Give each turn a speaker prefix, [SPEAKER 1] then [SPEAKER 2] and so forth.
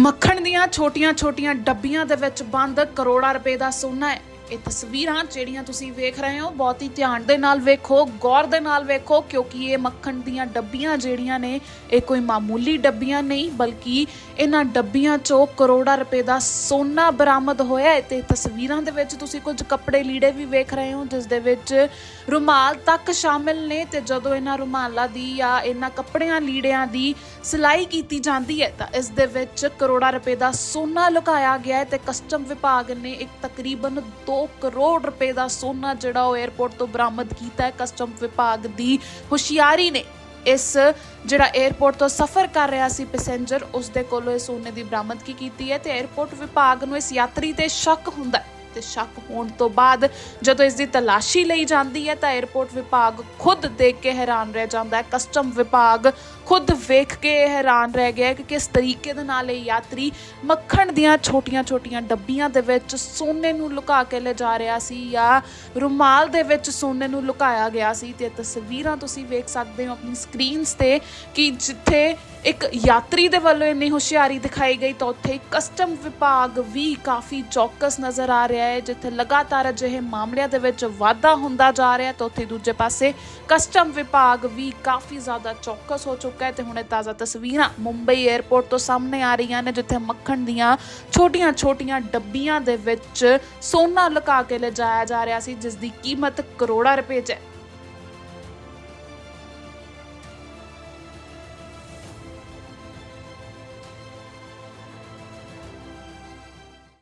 [SPEAKER 1] ਮੱਖਣ ਦੀਆਂ ਛੋਟੀਆਂ-ਛੋਟੀਆਂ ਡੱਬੀਆਂ ਦੇ ਵਿੱਚ ਬੰਦ ਕਰੋੜਾਂ ਰੁਪਏ ਦਾ ਸੋਨਾ ਹੈ। ਇਹ ਤਸਵੀਰਾਂ ਜਿਹੜੀਆਂ ਤੁਸੀਂ ਵੇਖ ਰਹੇ ਹੋ, ਬਹੁਤ ਹੀ ਧਿਆਨ ਦੇ ਨਾਲ ਵੇਖੋ, ਗੌਰ ਦੇ ਨਾਲ ਵੇਖੋ, ਕਿਉਂਕਿ ਇਹ ਮੱਖਣ ਦੀਆਂ ਡੱਬੀਆਂ ਜਿਹੜੀਆਂ ਨੇ, ਇਹ ਕੋਈ ਮਾਮੂਲੀ ਡੱਬੀਆਂ ਨਹੀਂ, ਬਲਕਿ ਇਹਨਾਂ ਡੱਬੀਆਂ 'ਚੋਂ ਕਰੋੜਾਂ ਰੁਪਏ ਦਾ ਸੋਨਾ ਬਰਾਮਦ ਹੋਇਆ ਹੈ। ਤੇ ਤਸਵੀਰਾਂ ਦੇ ਵਿੱਚ ਤੁਸੀਂ ਕੁਝ ਕੱਪੜੇ ਲੀੜੇ ਵੀ ਵੇਖ ਰਹੇ ਹੋ, ਜਿਸ ਦੇ ਵਿੱਚ ਰੁਮਾਲ ਤੱਕ ਸ਼ਾਮਿਲ ਨੇ। ਤੇ ਜਦੋਂ ਇਹਨਾਂ ਰੁਮਾਲਾਂ ਦੀ ਜਾਂ ਇਹਨਾਂ ਕੱਪੜਿਆਂ ਲੀੜਿਆਂ ਦੀ ਸਿਲਾਈ ਕੀਤੀ ਜਾਂਦੀ ਹੈ, ਤਾਂ ਇਸ ਦੇ ਵਿੱਚ ਕਰੋੜਾਂ ਰੁਪਏ ਦਾ ਸੋਨਾ ਲੁਕਾਇਆ ਗਿਆ ਹੈ ਤੇ ਕਸਟਮ ਵਿਭਾਗ ਨੇ ਇੱਕ ਤਕਰੀਬਨ 2 ਕਰੋੜ ਰੁਪਏ ਦਾ ਸੋਨਾ ਜਿਹੜਾ ਉਹ 에어ਪੋਰਟ ਤੋਂ ਬਰਾਮਦ ਕੀਤਾ ਹੈ। ਕਸਟਮ ਵਿਭਾਗ ਦੀ ਹੁਸ਼ਿਆਰੀ ਨੇ ਇਸ ਜਿਹੜਾ 에어ਪੋਰਟ ਤੋਂ ਸਫ਼ਰ ਕਰ ਰਿਹਾ ਸੀ ਪੈਸੇਂਜਰ ਉਸ ਦੇ ਕੋਲੋਂ ਇਹ ਸੋਨੇ ਦੀ ਬਰਾਮਦਗੀ ਕੀਤੀ ਹੈ ਤੇ 에어ਪੋਰਟ ਵਿਭਾਗ ਨੂੰ ਇਸ ਯਾਤਰੀ ਤੇ ਸ਼ੱਕ ਹੁੰਦਾ ਤੇ ਸ਼ੱਕ ਹੋਣ ਤੋਂ ਬਾਅਦ ਜਦੋਂ ਇਸ ਦੀ ਤਲਾਸ਼ੀ ਲਈ ਜਾਂਦੀ ਹੈ ਤਾਂ 에ਅਰਪੋਰਟ ਵਿਭਾਗ ਖੁਦ ਦੇਖ ਕੇ ਹੈਰਾਨ ਰਹਿ ਜਾਂਦਾ ਹੈ। ਕਸਟਮ ਵਿਭਾਗ ਖੁਦ ਵੇਖ ਕੇ ਹੈਰਾਨ ਰਹਿ ਗਿਆ ਕਿ ਕਿਸ ਤਰੀਕੇ ਦੇ ਨਾਲ ਇਹ ਯਾਤਰੀ ਮੱਖਣ ਦੀਆਂ ਛੋਟੀਆਂ-ਛੋਟੀਆਂ ਡੱਬੀਆਂ ਦੇ ਵਿੱਚ ਸੋਨੇ ਨੂੰ ਲੁਕਾ ਕੇ ਲੈ ਜਾ ਰਿਹਾ ਸੀ ਜਾਂ ਰੁਮਾਲ ਦੇ ਵਿੱਚ ਸੋਨੇ ਨੂੰ ਲੁਕਾਇਆ ਗਿਆ ਸੀ ਤੇ ਤਸਵੀਰਾਂ ਤੁਸੀਂ ਵੇਖ ਸਕਦੇ ਹੋ ਆਪਣੀ ਸਕਰੀਨਸ ਤੇ ਕਿ ਜਿੱਥੇ ਇੱਕ ਯਾਤਰੀ ਦੇ ਵੱਲੋਂ ਇੰਨੀ ਹੁਸ਼ਿਆਰੀ ਦਿਖਾਈ ਗਈ ਤਾਂ ਉੱਥੇ ਕਸਟਮ ਵਿਭਾਗ ਵੀ ਕਾਫੀ ਚੌਕਸ ਨਜ਼ਰ ਆ ਰਿਹਾ ਹੈ, ਜਿੱਥੇ ਲਗਾਤਾਰ ਅਜਿਹੇ ਮਾਮਲਿਆਂ ਦੇ ਵਿੱਚ ਵਾਧਾ ਹੁੰਦਾ ਜਾ ਰਿਹਾ ਤਾਂ ਉੱਥੇ ਦੂਜੇ ਪਾਸੇ ਕਸਟਮ ਵਿਭਾਗ ਵੀ ਕਾਫੀ ਜ਼ਿਆਦਾ ਚੌਕਸ ਹੋ ਚੁੱਕਾ ਹੈ ਤੇ ਹੁਣ ਇਹ ਤਾਜ਼ਾ ਤਸਵੀਰਾਂ ਮੁੰਬਈ 에ਅਰਪੋਰਟ ਤੋਂ ਸਾਹਮਣੇ ਆ ਰਹੀਆਂ ਨੇ, ਜਿੱਥੇ ਮੱਖਣ ਦੀਆਂ ਛੋਟੀਆਂ-ਛੋਟੀਆਂ ਡੱਬੀਆਂ ਦੇ ਵਿੱਚ ਸੋਨਾ ਲੁਕਾ ਕੇ ਲਿਜਾਇਆ ਜਾ ਰਿਹਾ ਸੀ, ਜਿਸ ਦੀ ਕੀਮਤ ਕਰੋੜਾਂ ਰੁਪਏ 'ਚ ਹੈ।